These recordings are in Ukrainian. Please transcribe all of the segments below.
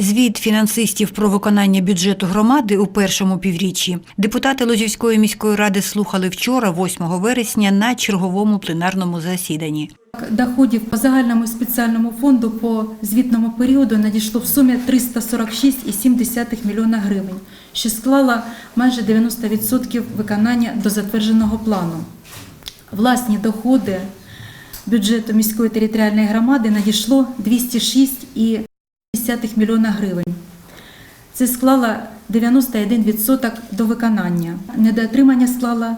Звіт фінансистів про виконання бюджету громади у першому півріччі депутати Лозівської міської ради слухали вчора, 8 вересня, на черговому пленарному засіданні. Доходів по загальному спеціальному фонду по звітному періоду надійшло в сумі 346,7 мільйона гривень, що склало майже 90% виконання до затвердженого плану. Власні доходи бюджету міської територіальної громади надійшло 206,5 мільйона гривень. Це склало 91% до виконання. Недоотримання склало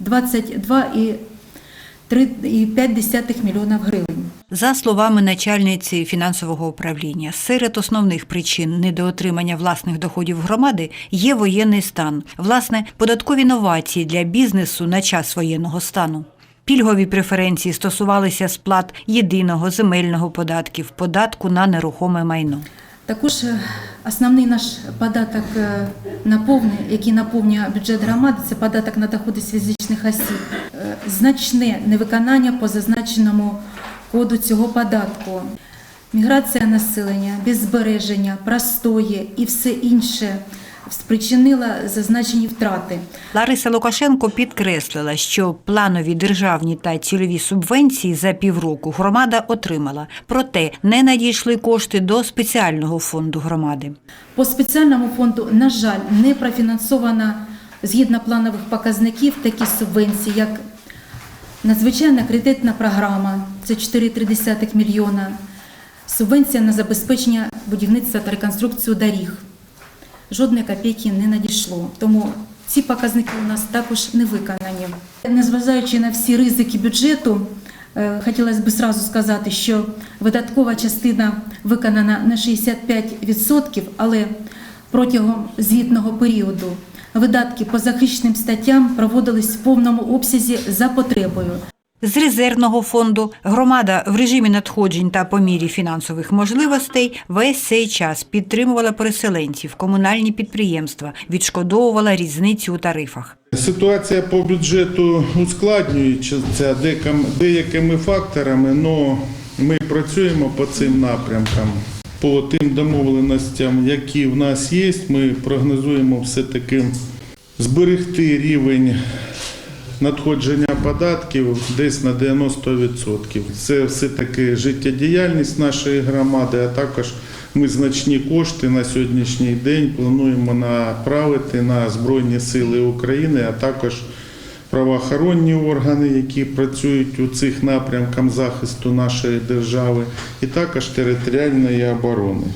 22,3,5 мільйона гривень. За словами начальниці фінансового управління, серед основних причин недоотримання власних доходів громади є воєнний стан, власне, податкові новації для бізнесу на час воєнного стану. Пільгові преференції стосувалися сплат єдиного земельного податків, податку на нерухоме майно. Також е, основний наш податок е, наповнює, який наповнює бюджет громади, це податок на доходи з фізичних осіб. Е, Значне невиконання по зазначеному коду цього податку. Міграція населення, беззбереження, простої і все інше спричинила зазначені втрати. Лариса Лукашенко підкреслила, що планові державні та цільові субвенції за півроку громада отримала, проте не надійшли кошти до спеціального фонду громади. По спеціальному фонду, на жаль, не профінансовано згідно планових показників такі субвенції, як надзвичайна кредитна програма, це 4,3 мільйона, субвенція на забезпечення будівництва та реконструкцію доріг. Жодної копійки не надійшло. Тому ці показники у нас також не виконані. Незважаючи на всі ризики бюджету, е, хотілося б зразу сказати, що видаткова частина виконана на 65%, але протягом звітного періоду видатки по захищеним статтям проводились в повному обсязі за потребою. З резервного фонду громада в режимі надходжень та по мірі фінансових можливостей весь цей час підтримувала переселенців, комунальні підприємства, відшкодовувала різницю у тарифах. Ситуація по бюджету ускладнюється деяким- деякими факторами, але ми працюємо по цим напрямкам. По тим домовленостям, які в нас є, ми прогнозуємо все-таки зберегти рівень надходження податків десь на 90%. Це все-таки життєдіяльність нашої громади, а також ми значні кошти на сьогоднішній день плануємо направити на Збройні Сили України, а також правоохоронні органи, які працюють у цих напрямках захисту нашої держави, і також територіальної оборони.